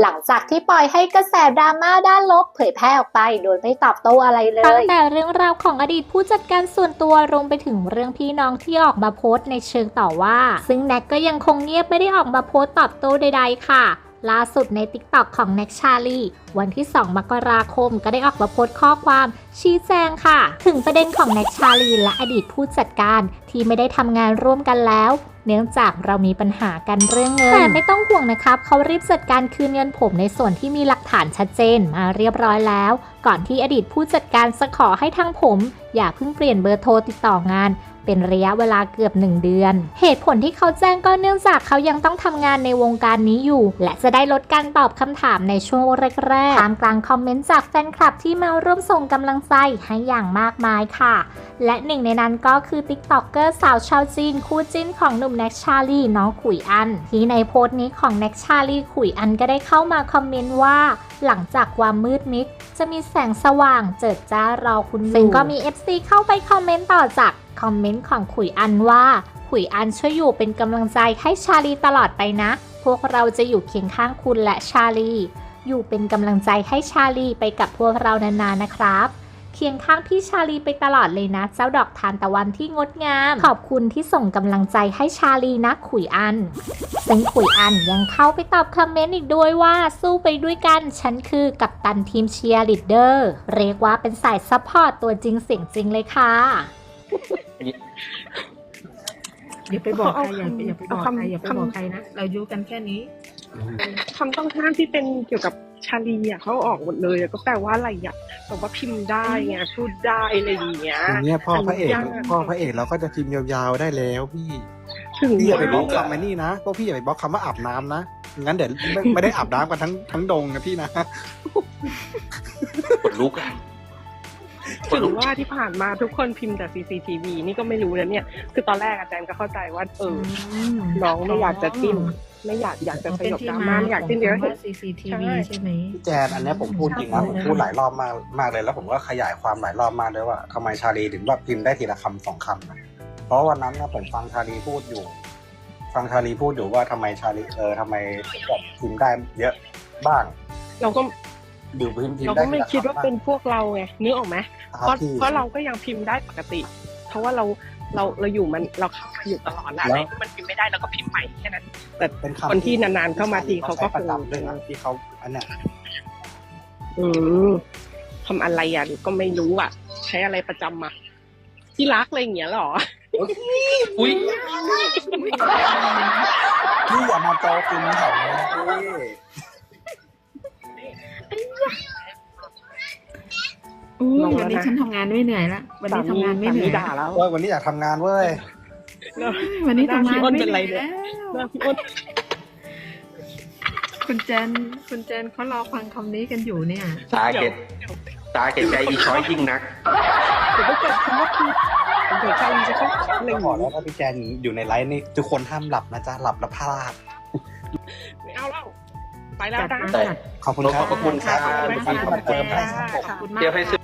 หลังจากที่ปล่อยให้กระแสดราม่าด้านลบเผยแพร่ออกไป โดยไม่ตอบโต้อะไรเลย ตั้งแต่เรื่องราวของอดีตผู้จัดการส่วนตัวรวมไปถึงเรื่องพี่น้องที่ออกมาโพสต์ในเชิงต่อว่า ซึ่งแน็กก็ยังคงเงียบไม่ได้ออกมาโพสต์ตอบโต้ใดๆค่ะล่าสุดใน t ิ k t o k ของแน็กชาลีวันที่ 2 มกราคมก็ได้ออกมาโพสต์ข้อความชี้แจงค่ะ ถึงประเด็นของแน็กชาลีและอดีตผู้จัดการที่ไม่ได้ทำงานร่วมกันแล้ว เนื่องจากเรามีปัญหากันเรื่องเงิน แต่ไม่ต้องห่วงนะครับ เขารีบจัดการคืนเงินผมในส่วนที่มีหลักฐานชัดเจนมาเรียบร้อยแล้ว ก่อนที่อดีตผู้จัดการจะขอให้ทางผม อย่าเพิ่งเปลี่ยนเบอร์โทรติดต่องานเป็นระยะเวลาเกือบ 1 เดือน เหตุผลที่เขาแจ้งก็เนื่องจากเขายังต้องทำงานในวงการนี้อยู่ และจะได้ลดการตอบคำถามในช่วงแรกๆท่ามกลางคอมเมนต์จากแฟนคลับที่มาร่วมส่งกำลังใจให้อย่างมากมายค่ะ และหนึ่งในนั้นก็คือ t ิ k t o k เกอร์สาวชาวจีนคู่จิ้นของหนุ่มแน็กชาลีน้องขุยอัน ที่ในโพสต์นี้ของแน็กชาลีขุยอันก็ได้เข้ามาคอมเมนต์ว่า หลังจากความมืดมิดจะมีแสงสว่างเจิดจ้ารอคุณอยู่ซึ่งก็มี FC เข้าไปคอมเมนต์ต่อจากคอมเมนต์ของขุยอันว่าขุยอันช่วยอยู่เป็นกำลังใจให้ชาลีตลอดไปนะ พวกเราจะอยู่เคียงข้างคุณและชาลี อยู่เป็นกำลังใจให้ชาลีไปกับพวกเรานานๆนะครับ เคียงข้างพี่ชาลีไปตลอดเลยนะ เจ้าดอกทานตะวันที่งดงาม ขอบคุณที่ส่งกำลังใจให้ชาลีนะขุยอัน ซึ่งขุยอันยังเข้าไปตอบคอมเมนต์อีกด้วยว่าสู้ไปด้วยกัน ฉันคือกัปตันทีมเชียร์ลีดเดอร์ เรียกว่าเป็นสายซัพพอร์ตตัวจริงเสียงจริงเลยค่ะอย่าไปบอกใครอย่าเอาคำอย่าไปบอกเอาคำใครอย่าไปบอกใครนะ เราอยู่กันแค่นี้คำต้องห้ามที่เป็นเกี่ยวกับ ชาลีอะเขาออกหมดเลยอะก็แปลว่าอะไรอะแบบว่าพิมพ์ได้ไงพูดได้อะไรอย่างเงี้ยอย่างเงี้ยพ่อพระเอกอนุญาตพ่อพระเอกเราก็จะพิมพ์ยาวๆได้แล้วพี่ถึงพี่อย่าไปบล็อกว่าคำไอ้นี่นะพวกพี่อย่าไปบล็อกคำว่าอาบน้ำนะงั้นเดี๋ยวไม่ไม่ได้อาบน้ำกันทั้งทั้งดงนะพี่นะขนลุกอะขนถึลุงกว่าที่ผ่านมาทุกคนพิมพ์แต่ CCTV นี่ก็ไม่รู้นะเนี่ย คือตอนแรกอาจารย์ก็เข้าใจว่า เอออน้องไม่อยากจะจิ้น ไม่อยากอยากจะสเป็นยบที่ดรามาม่าไม่อยากจิ้นเดี๋ยวของเห็นคำว่า CCTV ใช่ใช่ไหมพี่แจนอันเนี้ยผมพูดจริงนะผมพูดหลายรอบมากมากเลยแล้วผมก็ขยายความหลายรอบมากเลยว่าทำไมชาลีถึงแบบพิมพ์ได้ทีละคำสองคำนะเพราะวันนั้นนะผมฟังชาลีพูดอยู่ ฟังชาลีพูดอยู่ว่าทำไมชาลีเออทำไมแบบพิมพ์ได้เยอะบ้าง เราก็ดูพิมพ์พิมเราพ์ได้ก็ไม่ทีละคิดว่าบ้งเป็นพวกเราไงนึกออกไหมคเพบราะพี่เพราะเราก็ยังพิมพ์ได้ปกติเพ ราะว่าเราเราเราอยู่มันเราเข้ามาอยู่ตลอดแล้วอะไรที่มันพิมพ์ไม่ได้เราก็พิมพ์ใหม่แค่นั้นเป็นคำคนที่นานๆเข้ามาทีเขาก็ใช้ประคงจำด้วยนะที่เขาอันเนี้ยอืมทำอะไรอะก็ไม่รู้อะ ใช้อะไรประจำมาที่รักอะไรอย่างเงี้ยเหรออุ้ยพี่อย่ามาจอคุณแถวนี้พี่อู้ลง แล้วนะวันนี้ฉันทำงานไม่เหนื่อยละวันนี้ทำงานไม่เหนื่อยสาด่าละแล้วเว้ยวันนี้อยากทำงานเว้ยวันนี้ทำงานหน้าพี่อ้นไม่เป็นเหไรนื่อยเนี่ยแล้วหน้าพี่อ้นคุณแจนคุณแจนเขารอฟังคำนี้กันอยู่เนี่ยตาเก็ดตาเก็ดใจอีช้อยยิ่งนักเดี๋ยวไปเกิดคำว่าผิดเดี๋ยวใจจะเข้าอะไรก็หบมอดกแล้วถ้าพี่แจนอยู่ในไลฟ์นี่ทุกคนห้ามหลับนะจ๊ะหลับแล้วพลาดไม่เอาแล้วไปแล้วจัดจ้ามาแต่จัดขอบคุณครับขอบคุณครับขอบคุณขอบคุณค่ะเติมให้ขอบคุณมากเดี๋ยวให้ซื้อ